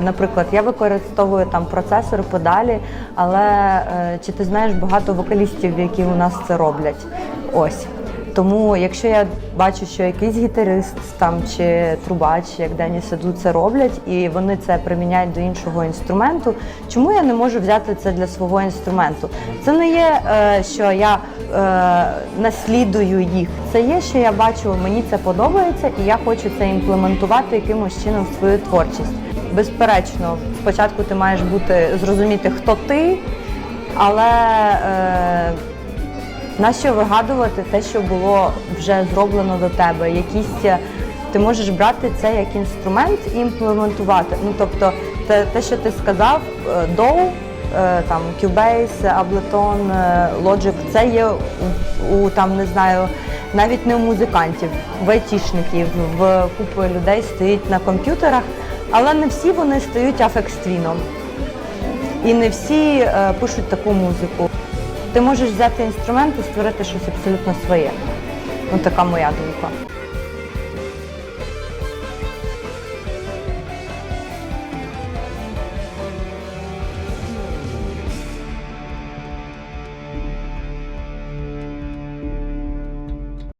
Наприклад, я використовую там процесор, педалі, але е, чи ти знаєш багато вокалістів, які у нас це роблять? Ось. Тому, якщо я бачу, що якийсь гітарист там чи трубач, як Дені Саду, це роблять, і вони це приміняють до іншого інструменту, чому я не можу взяти це для свого інструменту? Це не є, е, що я е, наслідую їх. Це є, що я бачу, мені це подобається, і я хочу це імплементувати якимось чином в свою творчість. Безперечно, спочатку ти маєш бути зрозуміти, хто ти, але е, Нащо вигадувати те, що було вже зроблено до тебе? Якісь е, ти можеш брати це як інструмент і імплементувати. Ну тобто, те, те що ти сказав, е, DAW, е, там Cubase, Ableton, е, Logic, це є у, там не знаю, навіть не у музикантів, в айтішників, в купи людей стоїть на комп'ютерах, але не всі вони стають афекствіном. І не всі е, пишуть таку музику. Ти можеш взяти інструмент і створити щось абсолютно своє. Ну, така моя думка.